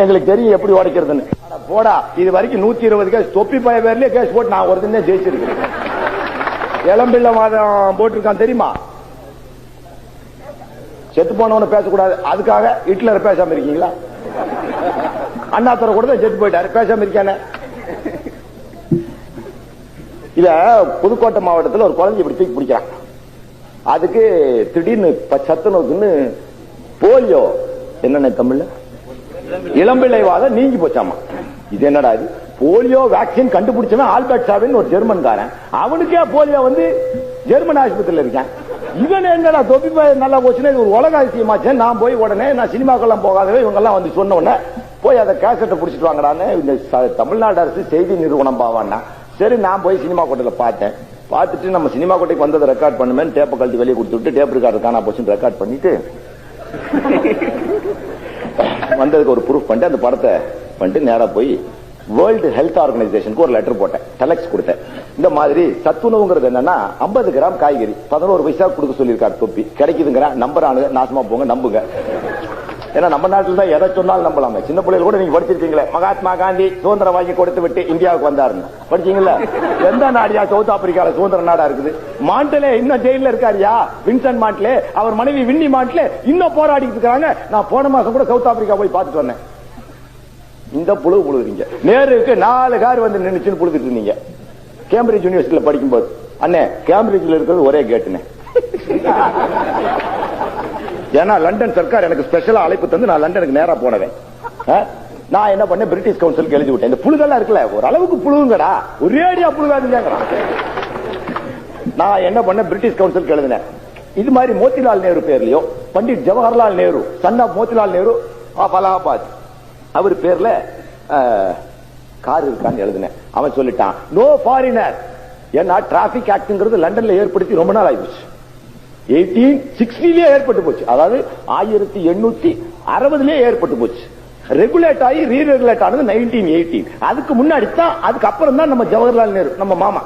எங்களுக்கு தெரியும் எப்படி உடைக்கிறதுன்னு. போடா இது வரைக்கும் நூத்தி இருபது கேஸ் தொப்பி பய பேர்லயே கேஸ் போட்டு நான் ஒருத்தனே ஜெயிச்சிருக்கேன் இளம்பிள்ள மாதம் போட்டிருக்கான் தெரியுமா? செத்து போனவன பேசக்கூடாது. அதுக்காக ஹிட்லர் பேசாம இருக்கீங்களா? அண்ணாத்துறை கூட தான் செத்து போயிட்டாரு. பேசாம இருக்கானே இத புதுக்கோட்டை மாவட்டத்தில் ஒரு குழந்தை இப்படி தூக்கி பிடிக்கிறான். அதுக்கு திடீர்னு சத்து சத்துணவுக்குன்னு போலியோ. என்னென்ன தமிழ்ல? இளம்பிள்ளைவாதம் நீங்கி போச்சாமா இது என்னடா இது? போலியோ வேக்சின் கண்டுபிடிச்சவன் ஆல்பர்ட் சாவின் ஒரு ஜெர்மன்காரன். அவனுக்கே போலியோ வந்து ஜெர்மன் ஆஸ்பத்திரியில் இருக்கேன். இவன் என்னடா தொப்பி நல்லா போச்சுன்னா இது ஒரு உலக அதிசயமாச்சு. நான் போய் உடனே நான் சினிமாக்கெல்லாம் போகாதவே இவங்க எல்லாம் வந்து சொன்ன உடனே போய் அதை கேசட்டை பிடிச்சிட்டு வாங்கடான்னு இந்த தமிழ்நாடு அரசு செய்தி நிறுவனம் பாவான்னா. சரி நான் போய் சினிமா கோட்டையில் பார்த்தேன். பார்த்துட்டு நம்ம சினிமா கோட்டைக்கு வந்ததை ரெக்கார்ட் பண்ணுமே டேப்பை கழட்டி வெளியே கொடுத்துட்டு டேப் ரெக்கார்டு காணா போச்சுன்னு ரெக்கார்ட் பண்ணிட்டு வந்ததுக்கு ஒரு ப்ரூஃப் பண்ணிட்டு அந்த படத்தை பண்ணிட்டு நேரா போய் வேர்ல்டு ஹெல்த் ஆர்கனைசேஷனுக்கு ஒரு லெட்டர் போட்டேன். டெலக்ஸ் கொடுத்தேன். இந்த மாதிரி சத்துணவுங்கிறது என்னன்னா 50 கிராம் காய்கறி. பதினோரு பைசா கொடுக்க சொல்லியிருக்காரு தொப்பி. கிடைக்குதுங்கிற நம்புறானுங்க நாசமா போங்க நம்புங்க. ஏன்னா நம்ம நாட்டில் தான் எதை சொன்னாலும் நம்பலாமே. சின்ன பிள்ளைகள் கூட நீங்க படிச்சிருக்கீங்களே. மகாத்மா காந்தி சுதந்திரம் வாங்கி கொடுத்து விட்டு இந்தியாவுக்கு வந்தாருன்னு. படிச்சீங்களா எந்த நாடியா? சவுத் ஆப்பிரிக்கால சுதந்திர நாடா இருக்குது. மாண்டலே இன்னும் ஜெயில இருக்காருயா? வின்சென்ட் மாண்டலே அவர் மனைவி வின்னி மாண்ட்லே இன்னும் போராடிட்டு இருக்காங்க நான் போன மாசம் கூட சவுத் ஆப்பிரிக்கா போய் பார்த்துட்டு வந்தேன். இந்த புழு புழுகுறீங்க. நேருக்கு நாலு கார் வந்து நின்னுச்சுன்னு புழுதுட்டு இருந்தீங்க. கேம்பிரிட்ஜ் யூனிவர்சிட்டியில படிக்கும்போது. அண்ணே கேம்பிரிட்ஜ்ல இருக்கிறது ஒரே கேட்டுனே ஏன்னா லண்டன் சர்க்கார் எனக்கு ஸ்பெஷலா அழைப்பு தந்து நான் லண்டனுக்கு நேரா போனவேன். நான் என்ன பண்ணேன்? பிரிட்டிஷ் கவுன்சிலுக்கு எழுதி விட்டேன். இந்த புழுதெல்லாம் இருக்குல்ல ஒரு அளவுக்கு ஒரே ஒரேடியா புழுகாதுங்கிறான் நான் என்ன பண்ணேன்? பிரிட்டிஷ் கவுன்சிலுக்கு எழுதினேன். இது மாதிரி Motilal Nehru பேர்லயோ Pandit Jawaharlal Nehru son of Motilal Nehru of Allahabad அவர் பேர்ல கார் இருக்கான்னு எழுதினேன். அவன் சொல்லிட்டான் நோ ஃபாரினர் ஏன்னா டிராபிக் ஆக்ட்ங்கிறது லண்டன்ல ஏற்படுத்தி ரொம்ப நாள் ஆயிடுச்சு எயிட்டீன் சிக்ஸ்டிலே ஏற்பட்டு போச்சு. அதாவது ஆயிரத்தி எண்ணூத்தி அறுபதுலயே ஏற்பட்டு போச்சு. ரெகுலேட் ஆகி ரீரெகுலேட் ஆனது நைன்டீன் எயிட்டீன் அதுக்கு முன்னாடி தான் அதுக்கு அப்புறம் தான் நம்ம ஜவஹர்லால் நேரு நம்ம மாமா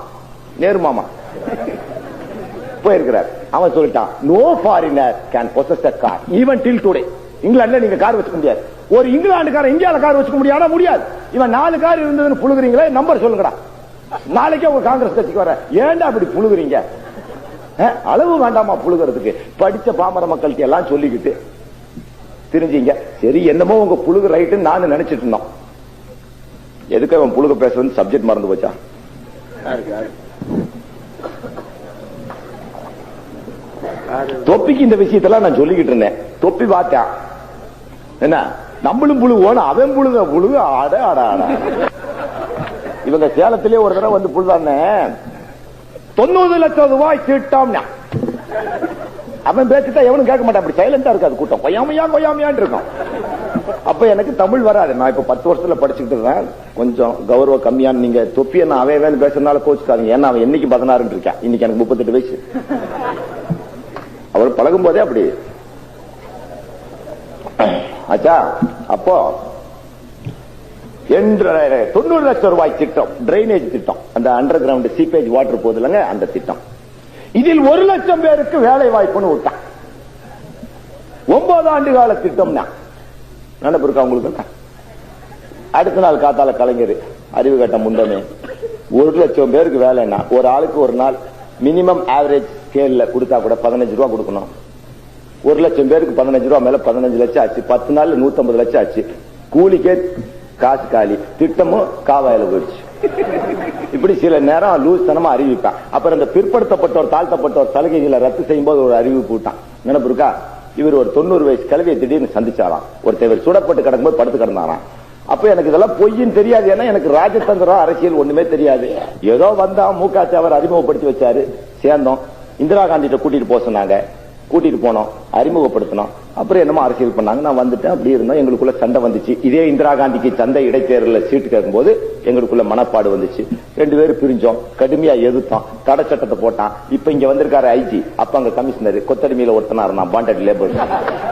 நேரு மாமா போயிருக்கிறார். அவன் சொல்லிட்டான் no foreigner can possess a car even till today இங்கிலாந்துல நீங்க கார் வச்சுக்க முடியாது. ஒரு இங்கிலாந்துக்காரன் இந்தியால கார் வச்சுக்க முடியாதா முடியாது. இவன் நாலு கார் இருந்ததுன்னு புழுகுறீங்களே நம்பர் சொல்லுங்கடா. நாளைக்கே உங்க காங்கிரஸ் கட்சிக்கு வர ஏன்டா அப்படி புழுகுறீங்க? அளவு வேண்டாமா புழுகிறதுக்கு? படிச்ச பாமர மக்கள்கிட்ட எல்லாம் சொல்லிக்கிட்டு. தெரிஞ்சீங்க. சரி என்னமோ உங்க புழுகு ரைட்டுன்னு நானும் நினைச்சிட்டு இருந்தோம். எதுக்கு அவன் புழுக பேசுறது சப்ஜெக்ட் மறந்து போச்சா? தொப்பிக்கு இந்த விஷயத்தெல்லாம் நான் சொல்லிக்கிட்டு இருந்தேன். தொப்பி பார்த்தேன் என்ன? நம்மளும் புழுவோம் அவன் புழுக புழுக ஆட ஆட ஆட இவங்க சேலத்திலே ஒரு தடவை வந்து புழுதானே? தொண்ணூறு லட்சம் ரூபாய் திட்டம்னா அவன் பேசிட்டா எவனும் கேட்க மாட்டான். அப்படி சைலண்டா இருக்காது கூட்டம். கொய்யாமையா கொய்யாமையான் இருக்கும். அப்ப எனக்கு தமிழ் வராது. நான் இப்ப பத்து வருஷத்துல படிச்சுக்கிட்டு இருக்கேன். கொஞ்சம் கௌரவ கம்மியான நீங்க தொப்பிய நான் அவன் வேணும் பேசுறதுனால கோச்சுக்காதீங்க. ஏன்னா அவன் என்னைக்கு பதினாறுன்னு இருக்கேன். இன்னைக்கு எனக்கு முப்பத்தெட்டு வயசு. அவர் பழகும் போதே அப்படி. ஆச்சா? அப்போ தொண்ணூறு லட்சம் ரூபாய் திட்டம் டிரைனேஜ் திட்டம். அந்த அண்டர் கிரவுண்ட் சீப்பேஜ் வாட்டர் போகுது அந்த திட்டம். இதில் ஒரு லட்சம் பேருக்கு வேலை வாய்ப்புன்னு விட்டான். ஒன்பது ஆண்டு கால திட்டம்னா. நினைப்பு இருக்கா உங்களுக்கு? அடுத்த நாள் காத்தால கலைஞர் அறிவு கட்ட முந்தமே ஒரு லட்சம் பேருக்கு வேலைன்னா ஒரு ஆளுக்கு ஒரு நாள் மினிமம் ஆவரேஜ் ஸ்கேல்ல கொடுத்தா கூட பதினஞ்சு ரூபா கொடுக்கணும். ஒரு லட்சம் பேருக்கு பதினஞ்சு ரூபா மேல பதினஞ்சு லட்சம் ஆச்சு. பத்து நாள் நூத்தம்பது லட்சம் ஆச்சு. கூலிக்கே காசு காலி திட்டமும் காவாயில போயிடுச்சு. இப்படி சில நேரம் லூசனமா அறிவிப்பேன். அப்புறம் இந்த பிற்படுத்தப்பட்டோர் தாழ்த்தப்பட்டோர் சலுகைகளை ரத்து செய்யும் போது ஒரு அறிவிப்பு விட்டான் நினைப்பு இருக்கா இவர் ஒரு தொண்ணூறு வயசு கல்வியை திடீர்னு சந்திச்சாராம். ஒருத்தவர் சுடப்பட்டு கிடக்கும்போது படுத்து கிடந்தாராம். அப்ப எனக்கு இதெல்லாம் பொய்ன்னு தெரியாது. ஏன்னா எனக்கு ராஜதந்திரம் அரசியல் ஒண்ணுமே தெரியாது. ஏதோ வந்தா மூக்காச்சி அவர் அறிமுகப்படுத்தி வச்சாரு. சேர்ந்தோம். இந்திரா காந்திட்ட கூட்டிட்டு போக சொன்னாங்க. கூட்டிட்டு போனோம் அறிமுகப்படுத்தினோம். அப்புறம் என்னமோ அரசியல் பண்ணாங்க. நான் வந்துட்டேன். அப்படி இருந்தோம். எங்களுக்குள்ள சண்டை வந்துச்சு. இதே இந்திரா காந்திக்கு சந்தை இடைத்தேர்தலில் சீட்டு கேட்கும்போது எங்களுக்குள்ள மனப்பாடு வந்துச்சு. ரெண்டு பேரும் பிரிஞ்சோம். கடுமையா எதிர்த்தோம். தடை சட்டத்தை போட்டான். இப்ப இங்க வந்திருக்காரு ஐஜி. அப்ப அங்க கமிஷனர் கொத்தடிமையில ஒருத்தனா இருந்தான் பாண்டட் லேபர்